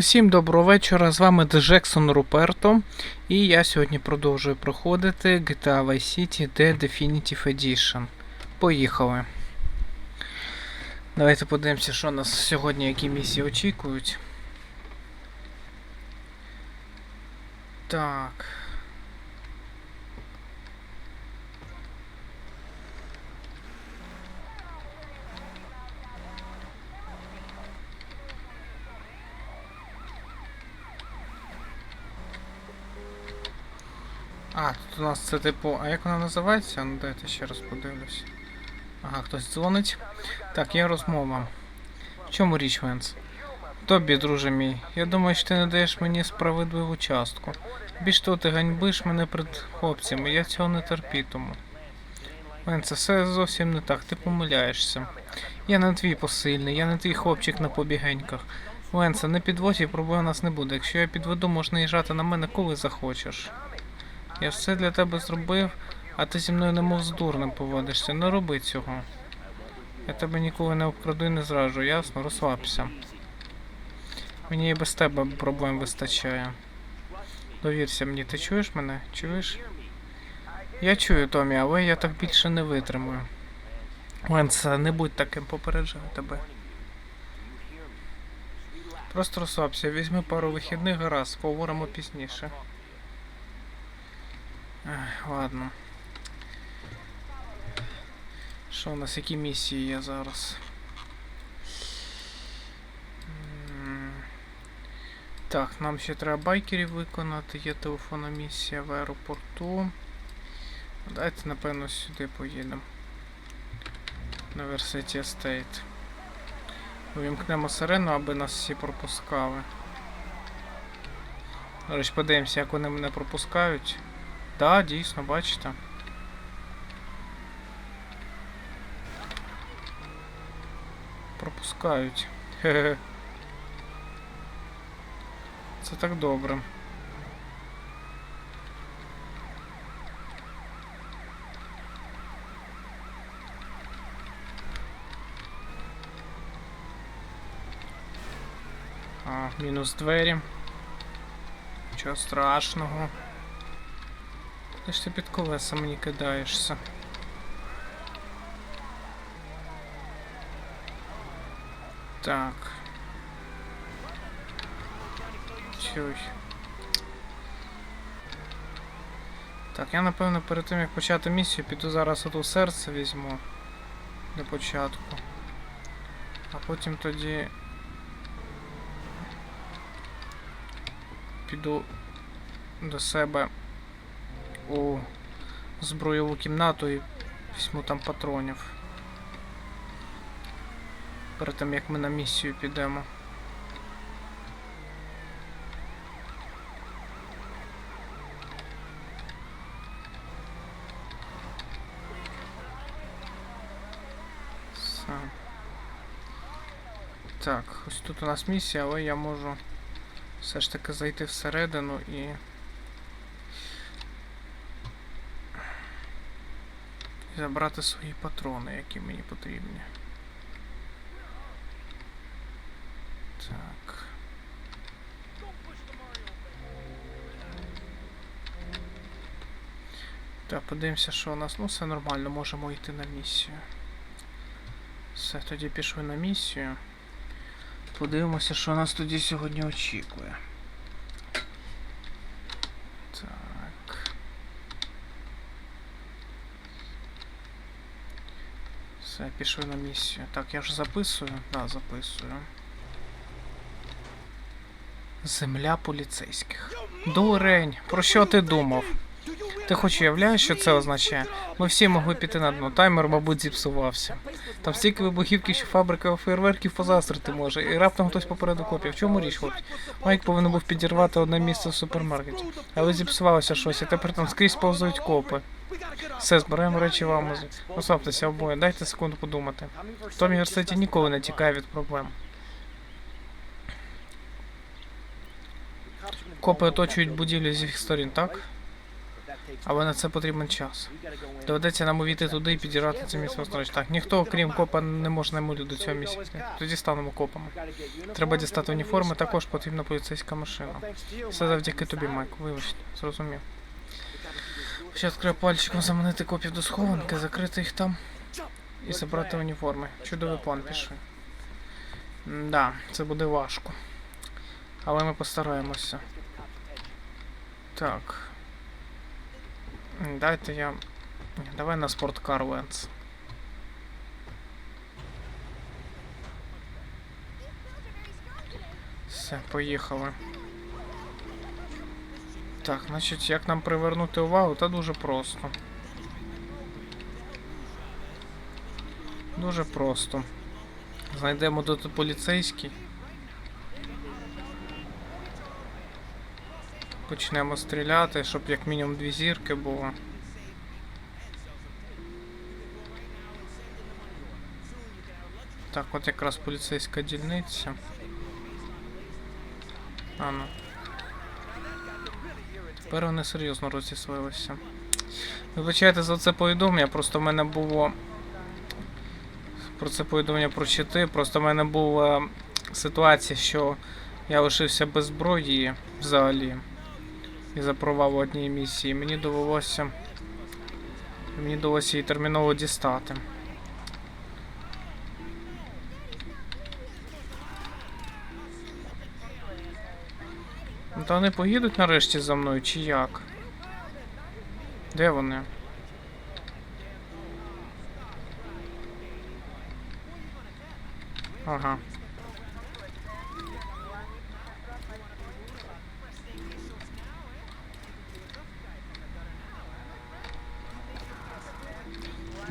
Усім доброго вечора. З вами Джексон Руперто. І я сьогодні продовжую проходити GTA Vice City The Definitive Edition. Поїхали. Давайте подивимося, що нас сьогодні, які місії очікують. Так. А, тут у нас це типу. А як вона називається? Ну дайте ще раз подивлюсь. Ага, хтось дзвонить. Так, є розмова. В чому річ, Венс? Тобі, друже мій, я думаю, що ти не даєш мені справедливу частку. Більш того, ти ганьбиш мене перед хлопцями, я цього не терпітиму. Венце, все зовсім не так, ти помиляєшся. Я не твій посильний, я не твій хлопчик на побігеньках. Венце, не підводь і проблем у нас не буде. Якщо я підведу, можна їжджати на мене коли захочеш. Я все для тебе зробив, а ти зі мною немов з дурним поводишся. Не роби цього. Я тебе ніколи не обкраду і не зраджу, ясно? Розслабся. Мені і без тебе проблем вистачає. Довірся мені, ти чуєш мене? Чуєш? Я чую, Томі, але я так більше не витримую. Ленце, не будь таким, попереджаю тебе. Просто розслабся, візьми пару вихідних гаразд, поговоримо пізніше. Ладно. Що у нас, які місії є зараз? Так, нам ще треба байкерів виконати, є телефонна місія в аеропорту. Давайте, напевно, сюди поїдемо. На Верситі Естейт. Увімкнемо сирену, аби нас всі пропускали. До речі, подивимося, як вони мене пропускають. Так, дійсно, бачите. Пропускають. Хе-хе. Це так добре. А, мінус двері. Нічого страшного. Ти ти під колеса мені кидаєшся. Так. Чуй. Так, я напевно перед тим як почати місію, піду зараз оту серце візьму для початку. А потім тоді піду до себе у збройову кімнату і візьму там патронів. Перед тим як ми на місію підемо. Все. Так, ось тут у нас місія, але я можу все ж таки зайти всередину і. Забрати свої патрони, які мені потрібні. Так. Так, подивимося, що у нас. Ну, все нормально, можемо йти на місію. Все, тоді пішли на місію. Подивимося, що нас тоді сьогодні очікує. Так. Все, пішли на місію. Так, я ж записую? Да, записую. Земля поліцейських. Дурень, про що ти думав? Ти хоч уявляєш, що це означає? Ми всі могли піти на дно. Таймер, мабуть, зіпсувався. Там стільки вибухівки, що фабрика фейерверків позастрити може, і раптом хтось попереду копів. В чому річ, хлопці? Майк повинен був підірвати одне місце в супермаркеті. Але зіпсувалося щось, і тепер там скрізь повзують копи. Все, збираємо речі в Амазі. Розслабтеся обоє, дайте секунду подумати. В Томі Версеті ніколи не тікає від проблем. Копи оточують будівлю зі всіх сторін, так? Але на це потрібен час. Доведеться нам увійти туди і підірати це місце остроч. Так, ніхто, крім копа, не може намулю до цього місця. Тоді станемо копами. Треба дістати уніформи, також потрібна поліцейська машина. Все завдяки тобі, Майк. Вибач, зрозумів. Ще треба пальчиком заманити копів до схованки, закрити їх там і забрати уніформи. Чудовий план пішли. Да, це буде важко. Але ми постараємося. Так. Дайте я. Давай на спорткар Венс. Все, поїхали. Так, значить, як нам привернути увагу, та дуже просто. Дуже просто. Знайдемо тут поліцейський. Почнемо стріляти, щоб як мінімум дві зірки було. Так, от якраз поліцейська дільниця. А ну. Тепер вони серйозно розіслилися. Вибачайте за це повідомлення, просто в мене було. Про це повідомлення прочити. Просто в мене була ситуація, що я лишився без зброї взагалі. І за провал однієї місії. Мені довелося. Мені довелося її терміново дістати. Та вони поїдуть нарешті за мною, чи як? Де вони? Ага.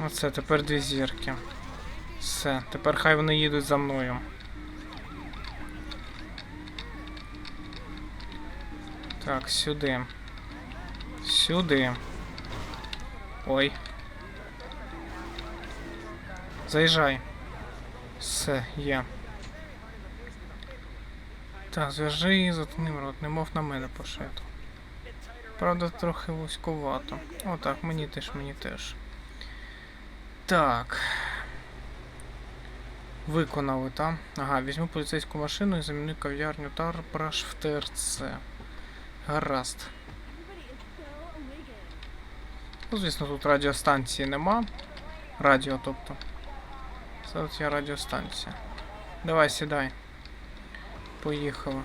Оце тепер дві зірки. Все, тепер хай вони їдуть за мною. Так, сюди. Сюди. Ой. Заїжджай. Все, є. Так, зв'яжи її затним рот, немов на мене пошито. Правда, трохи вузьковато. Отак, мені теж, мені теж. Так. Виконали, там. Ага, візьму поліцейську машину і заміню кав'ярню Тарпраш в ТРЦ. Гаразд. Ну, звісно, тут радіостанції нема. Радіо, тобто. Це от є радіостанція. Давай, сідай. Поїхали.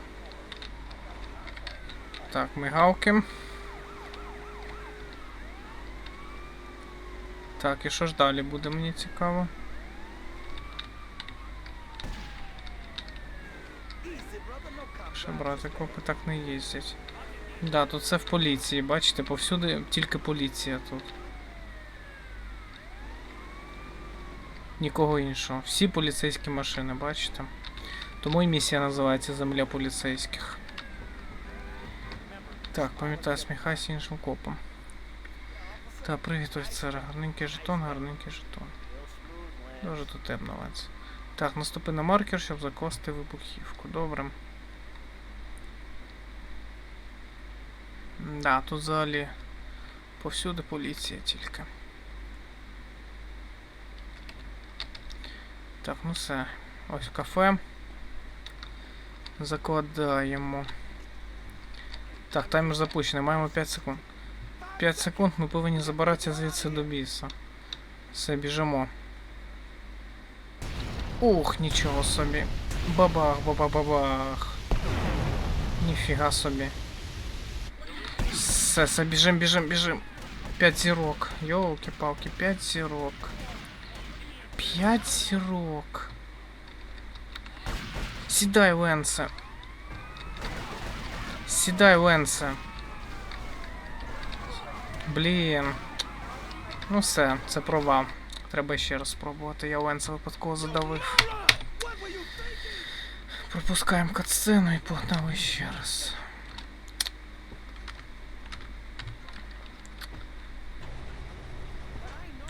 Так, мигалки. Так, і що ж далі буде, мені цікаво. Ще брати, копи так не їздять. Да, тут це в поліції, бачите, повсюди тільки поліція тут. Нікого іншого. Всі поліцейські машини, бачите? Тому і місія називається Земля поліцейських. Так, пам'ятаю, сміхайся іншим копом. Та, привіт, офіцер. Гарненький жетон, гарненький жетон. Дуже тут темно, Ленс. Так, наступи на маркер, щоб закласти вибухівку. Добре. Да, тут взагалі повсюди поліція тільки. Так, ну все. Ось кафе. Закладаємо. Так, таймер запущений, маємо 5 секунд. 5 секунд ми повинні забиратися звідси до біса. Все, біжимо. Ух, нічого собі. Бабах, бабах-бабах. Ніфіга собі. Все, все, біжим, біжим, біжим. 5 зірок. Йолки-палки, 5 зірок. 5 зірок. Сідай, Ленсе. Сідай, Ленсе. Блін. Ну все, це провал. Треба ще раз спробувати. Я Ленса випадково задавив. Пропускаємо катсцену і погнали ще раз.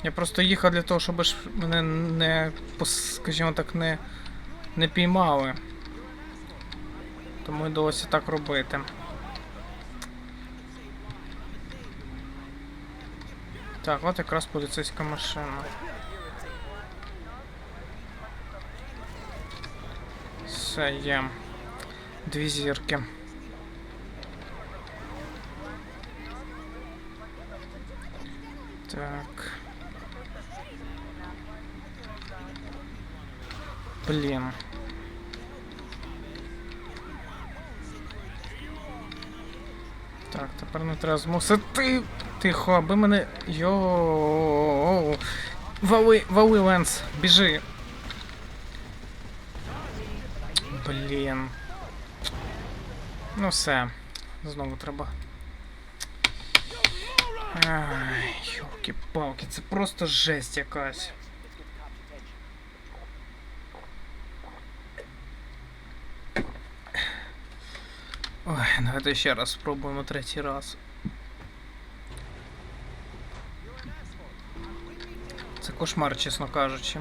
Я просто їхав для того, щоб мене не, скажімо так, не, не піймали. Тому довелося так робити. Так, от якраз поліцейська машина. Все є. Дві зірки. Так. Блін. Так, не змусити. Тихо, аби мене. Йоу. Вали, вали, Ленс, біжи. Блін. Ну все. Знову треба. Ай, йолки-палки, це просто жесть якась. Ой, давайте ще раз спробуємо третій раз. Кошмар, чесно кажучи.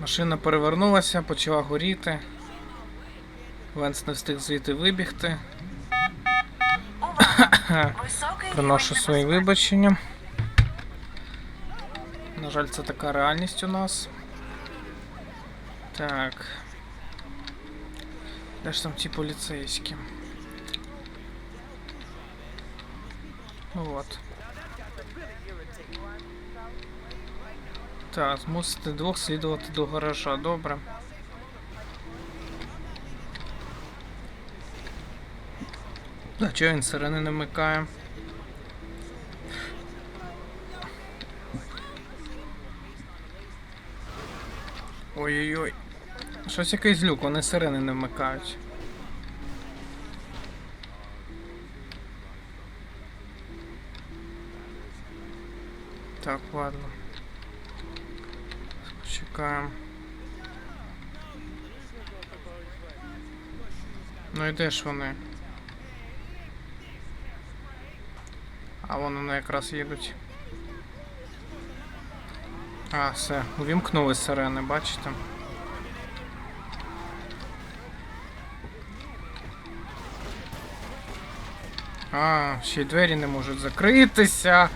Машина перевернулася, почала горіти. Венс не встиг звідти вибігти. Приношу свої вибачення. На жаль, це така реальність у нас. Так. Де ж там ті поліцейські? От. Так, змусити двох слідувати до гаража, добре. А чого він сирени не вмикає? Ой-ой-ой. Щось якийсь люк, вони сирени не вмикають. Ладно. Почекаємо. Ну і де ж вони? А вон вони якраз їдуть. А, все, увімкнули сирени, бачите? А, ще й двері не можуть закритися.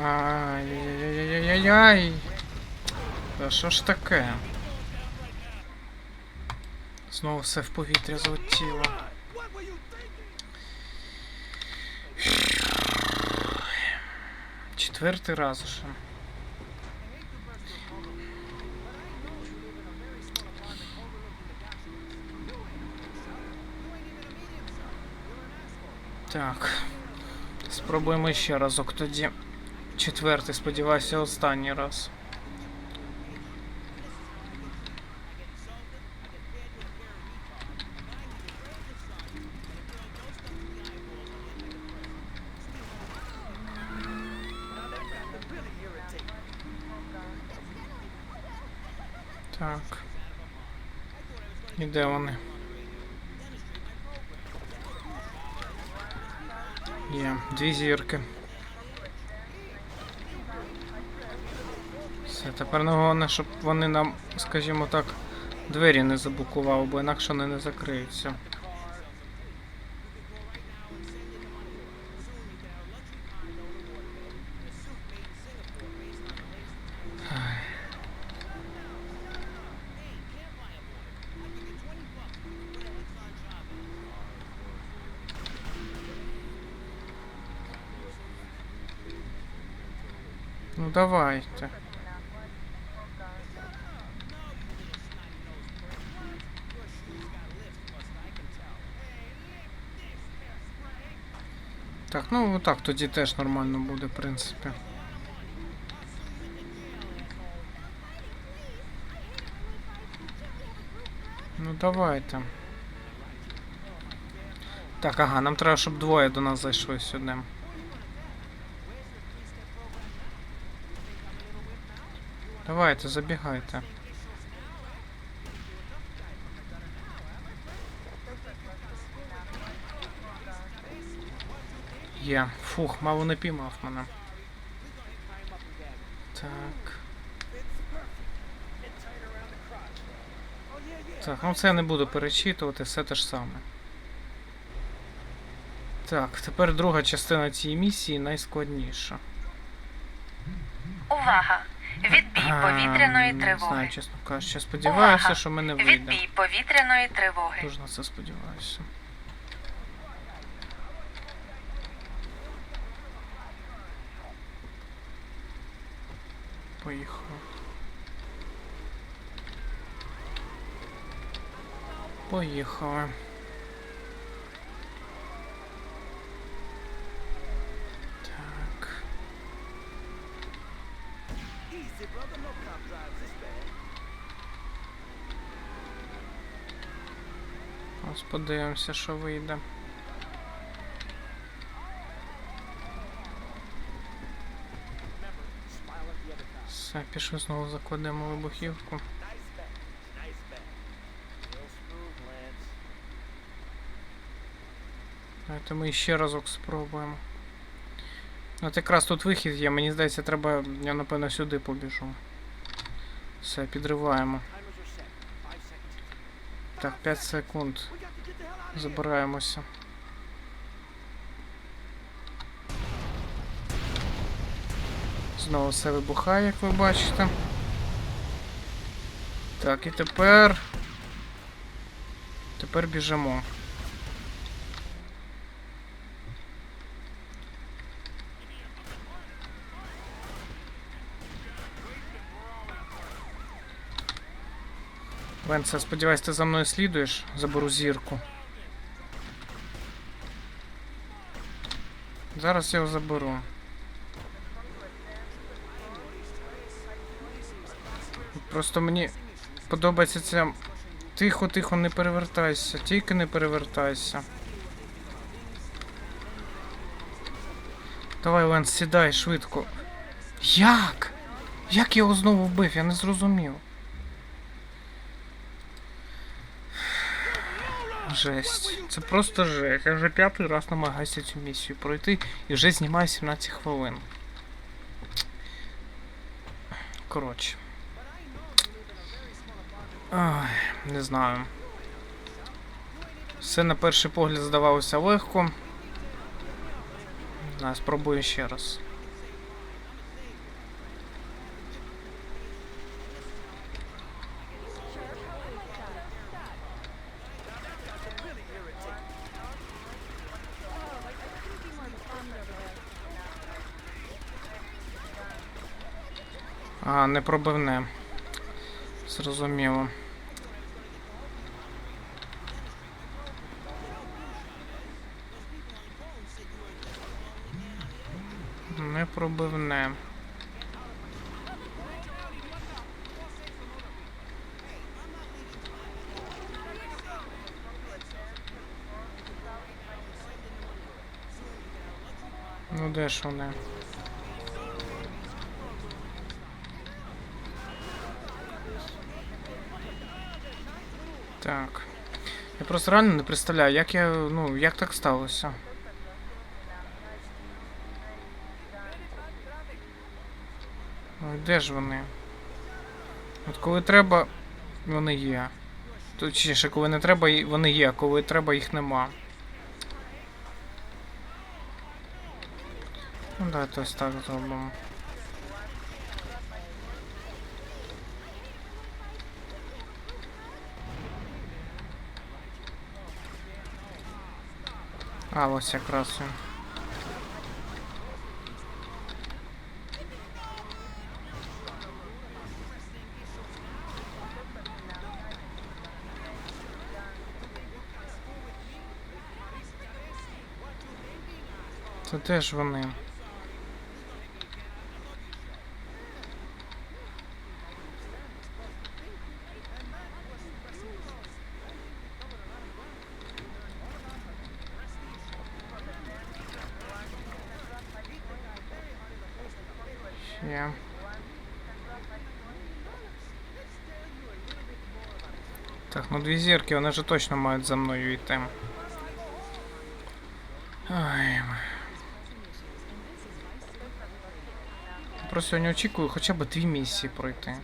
Ай-яй-яй-яй-яй-яй. Та що ж таке? Знову все в повітря злетіло. Четвертий раз уже. Так. Спробуємо ще разок тоді. Четвертий, сподіваюся, останній раз. Так. І де вони? Є, дві зірки. Все, тепер не головне, щоб вони нам, скажімо так, двері не заблокували, бо інакше вони не закриються. Ну давайте. Так, ну так тоді теж нормально буде, в принципі. Ну давайте. Так, ага, нам треба, щоб двоє до нас зайшли сюди. Давайте, забігайте. Є. Фух, мало не піймав мене. Так. Так, ну це я не буду перечитувати, все те ж саме. Так, тепер друга частина цієї місії найскладніша. Увага! Відбій повітряної А, Не тривоги. знаю, чесно кажучи, сподіваюся, Увага! що ми не вийде. Відбій повітряної тривоги. Дуже на це сподіваюся. Поїхали. Поїхали. Так. Ось подивимося, що вийде. Все, пішли знову закладемо вибухівку. Давайте ми ще разок спробуємо. От якраз тут вихід є, мені здається, треба. Я напевно сюди побіжу. Все, підриваємо. Так, 5 секунд. Забираємося. Знову все вибухає, як ви бачите. Так, і тепер. Тепер біжимо. Венце, сподіваюсь, ти за мною слідуєш. Заберу зірку. Зараз я його заберу. Просто мені подобається ця. Тихо, тихо, не перевертайся, тільки не перевертайся. Давай, Ленс, сідай швидко. Як? Як я його знову вбив? Я не зрозумів. Жесть. Це просто жесть. Я вже п'ятий раз намагаюся цю місію пройти і вже знімаю 17 хвилин. Коротше. Ай, не знаю. Все на перший погляд здавалося легко. Не спробую ще раз. А, не пробивне. Зрозуміло. Де ж вони? Так. Я просто реально не представляю, як я. Ну, як так сталося. Ну, де ж вони? От коли треба, вони є. Точніше, коли не треба, вони є, коли треба, їх нема. Давайте ось так зробимо. А, ось якраз. Це теж вони. дві зірки, вони же точно мають за мною йти. Ой. Просто сьогодні очікую хоча б дві місії пройти.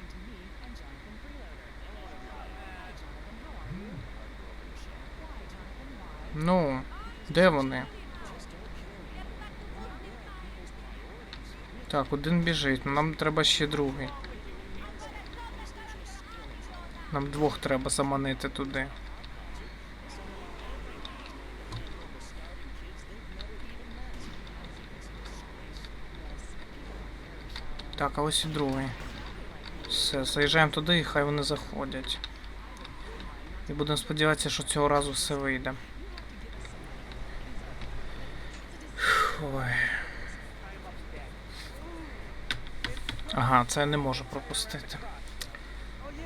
Ну, де вони? Так, один біжить, нам треба ще другий. Нам двох треба заманити туди. Так, а ось і другий. Все, заїжджаємо туди і хай вони заходять. І будемо сподіватися, що цього разу все вийде. Ой. Ага, це я не можу пропустити.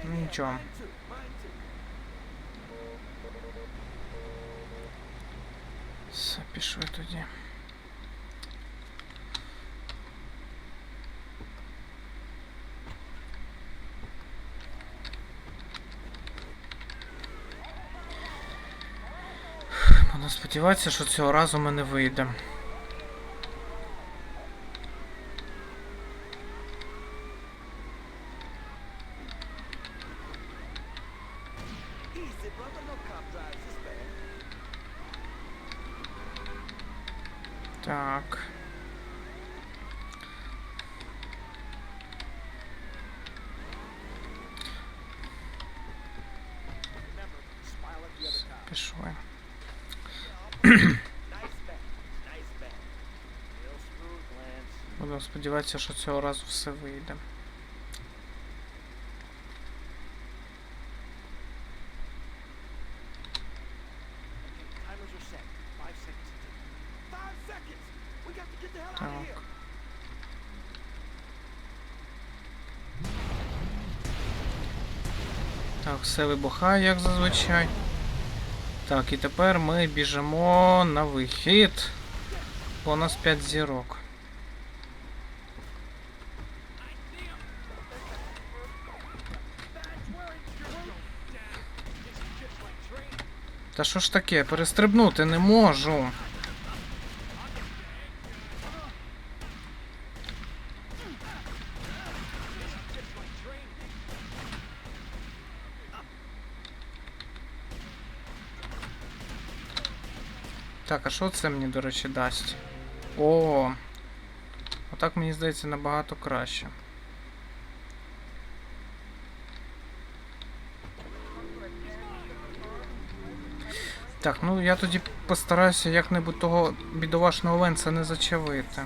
Ну нічого. Все, пішли тоді. Буду сподіватися, що цього разу ми не вийде. Сподіватися, що цього разу все вийде. Так, все вибухає, як зазвичай. Так, і тепер ми біжимо на вихід. Бо у нас 5 зірок. Та що ж таке? Перестрибнути не можу. Так, а що це мені, до речі, дасть? О! Отак мені здається набагато краще. Так, ну я тоді постараюся як-небудь того бідолашного Ленса не зачавити.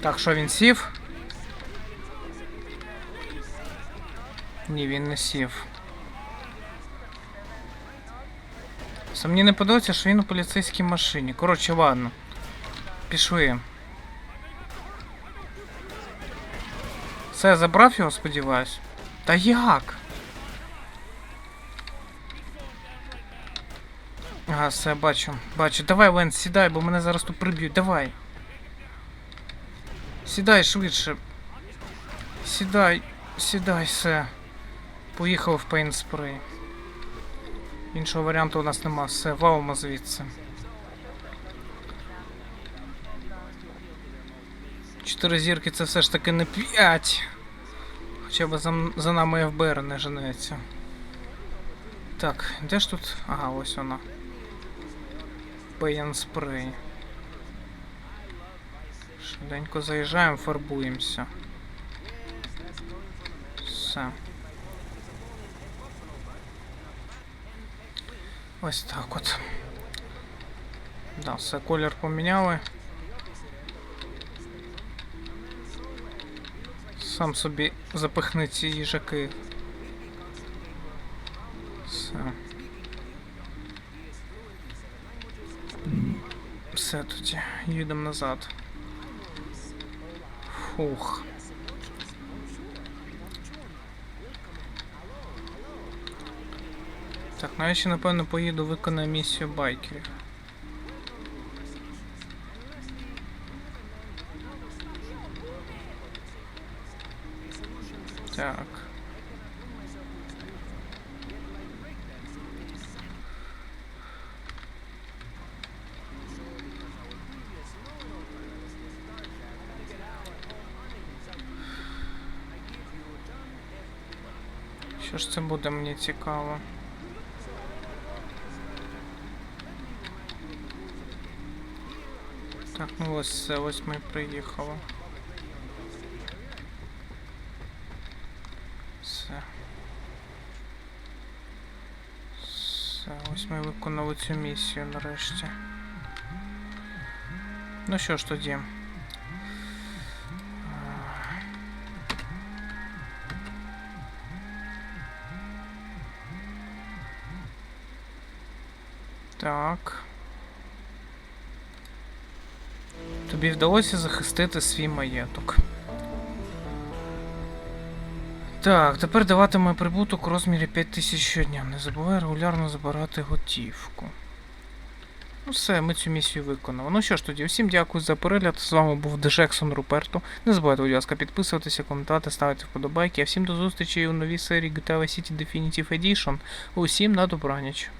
Так, що він сів? Ні, він не сів. Це мені не подобається, що він у поліцейській машині. Коротше, ладно. Пішли. Все, забрав його, сподіваюсь. Та як? Ага, все, бачу. Бачу. Давай, Ленс, сідай, бо мене зараз тут приб'ють. Давай. Сідай швидше. Сідай, сідай, все. Поїхав в пейнспрей. Іншого варіанту у нас нема. Все, валимо звідси. Чотири зірки це все ж таки не п'ять. Хоча б за, за нами ФБР не женеться. Так, де ж тут? Ага, ось вона. Пейн спрей. Швиденько заїжджаємо, фарбуємося. Все. Ось так от. Да, все, колір поміняли. Сам собі запихни ці їжаки. Все. Все тоді, їдемо назад. Фух. Так, ну я ще напевно поїду виконаю місію байкерів. Що ж це буде мені цікаво? Так, ну ось все, ось ми приїхали. Все. Все, ось ми виконали цю місію нарешті. Ну що ж тоді. Так. Тобі вдалося захистити свій маєток. Так, тепер даватиме прибуток у розмірі 5000 щодня. Не забувай регулярно забирати готівку. Ну все, ми цю місію виконали. Ну що ж тоді, усім дякую за перегляд. З вами був Дежексон Руперто. Не забувайте, будь ласка, підписуватися, коментувати, ставити вподобайки. А всім до зустрічі у новій серії GTA Vice City Definitive Edition. Усім на добраніч.